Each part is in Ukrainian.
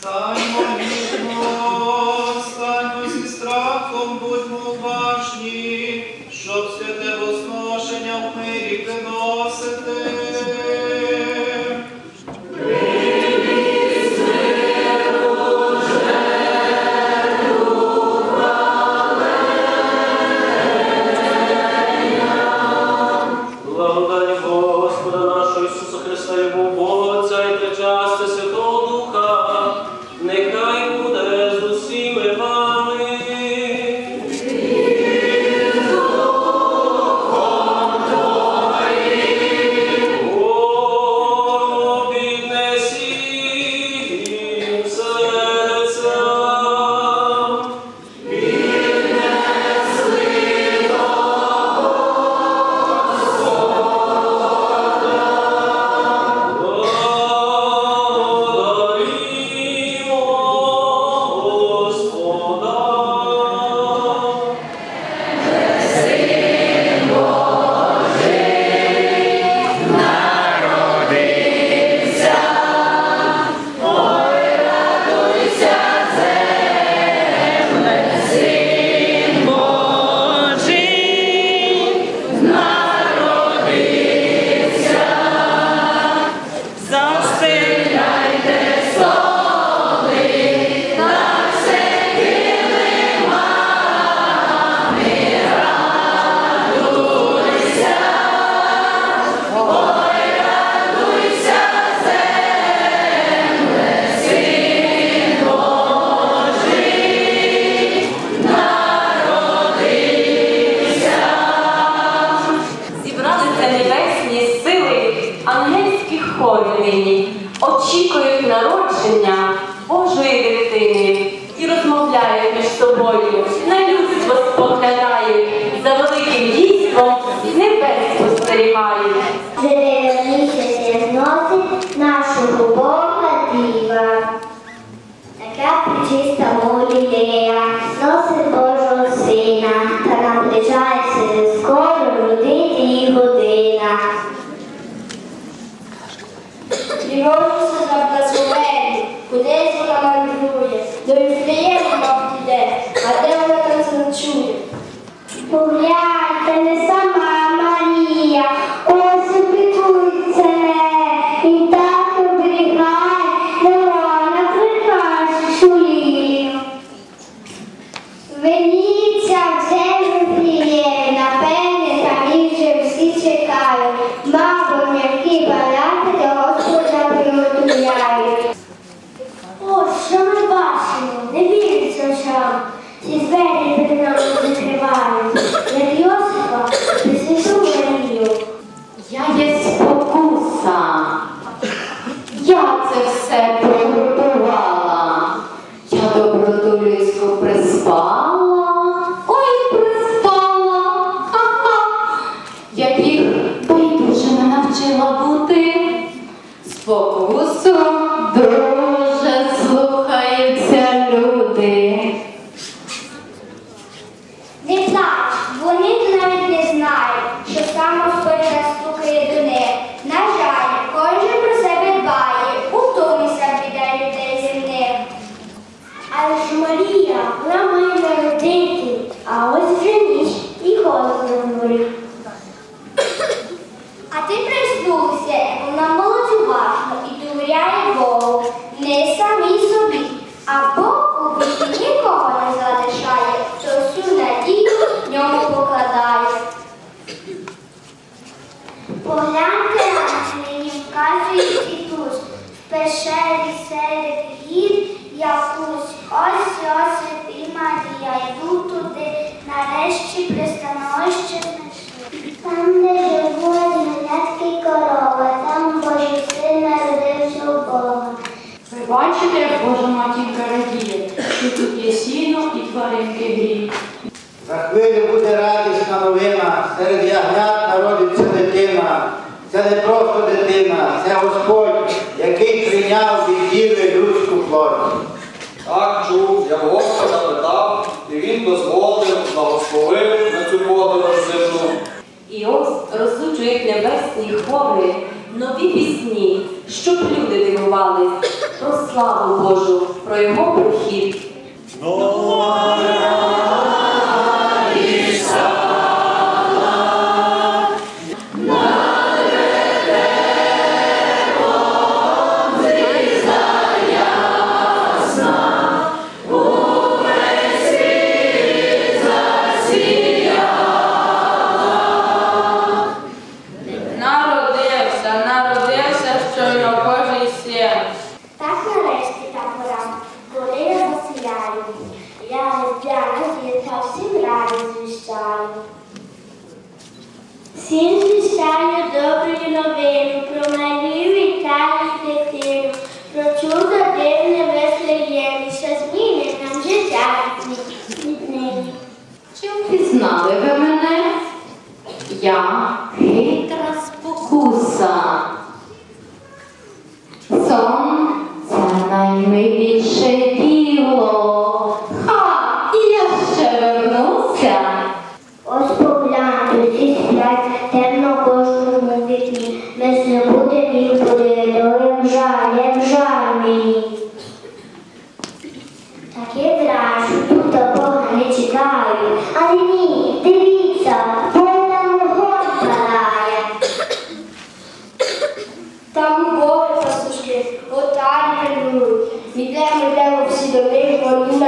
Simon Погляньте, не сама Марія, ось опікується і так оберігає, ворона прикрашу лію. Веніться вже Віфлеєм, напевне, самі вже всі чекають, Погляньте, нині вказує Ісус, в пещері серед гір якусь. Ось Йосип і Марія йдуть туди, нарешті пристановище знайшли. Там, де живуть галятки корова, там Божий син народився у Бога. Ви бачите, як Божа матінка радіє, що тут є сіно і тваринки гріють. За хвилю буде радісна новина, серед ягнят. Це не просто дитина, це Господь, який прийняв від діви людську плоть. Так чув, я Господа запитав, і він дозволив, благословив на цю подорож земну. І ось розсуджують небесні хори, нові пісні, щоб люди дивувались про славу Божу, про його прихід. Знали ви мене? Я хитра спокуса. Сон це наймиліше діло. Ха, і я ще вернуся. Ось погляньте, всі сплять, темно кожному вікні. Ми з ним буде відбуде, то як жаль, як жаль мені. Таке враження. Père, nous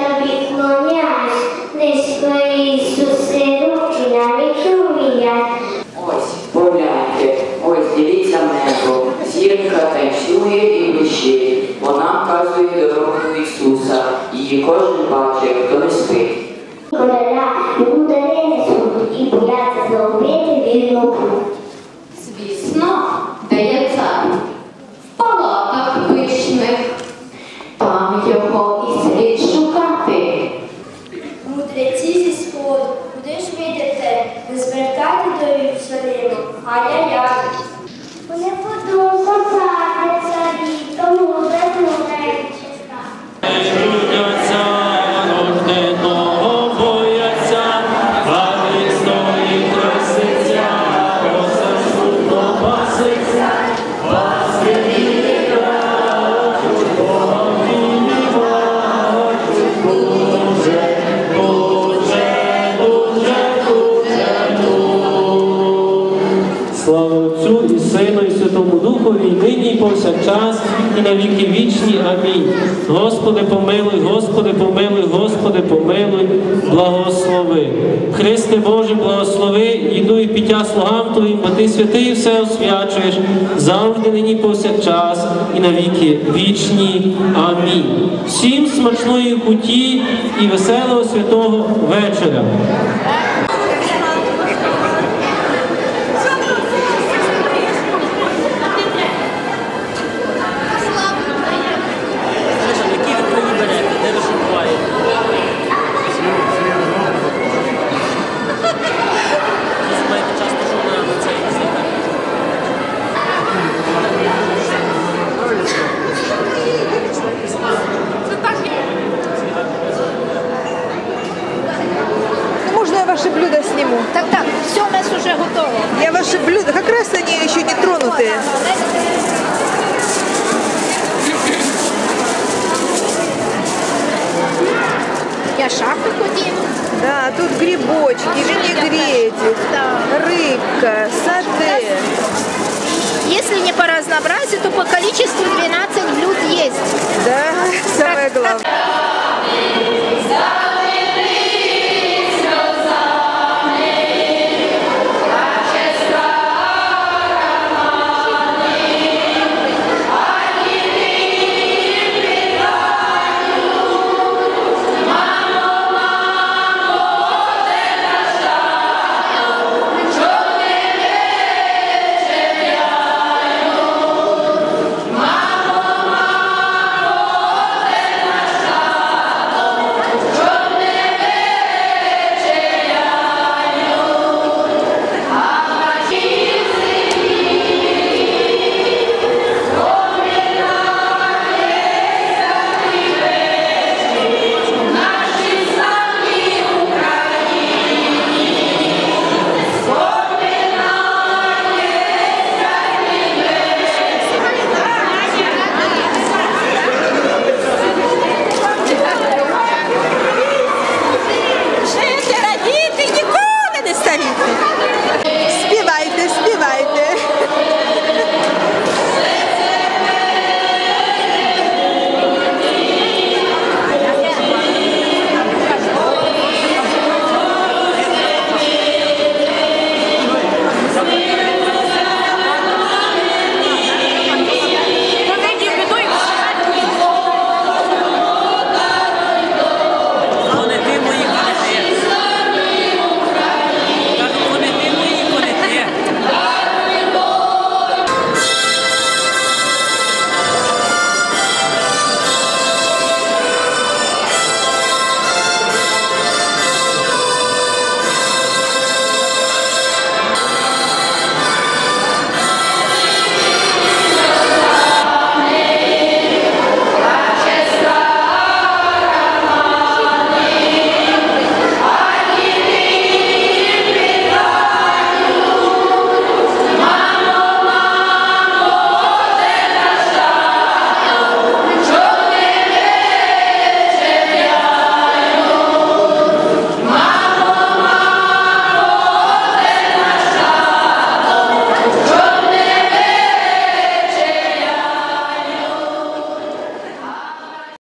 terapia Господи, помилуй, Господи, помилуй, Господи, помилуй, благослови. Христе Боже, благослови, їду і піття слугам Твоїм, бо Ти святий все освячуєш завжди, нині повсякчас і навіки вічні. Амінь. Всім смачної куті і веселого святого вечора. Все у нас уже готово. Я ваши блюда, как раз они еще не тронутые. Я шапку ходим. Да, тут грибочки, винегретик, да. рыбка, саде. Если не по разнообразию, то по количеству 12 блюд есть. Да, самое главное.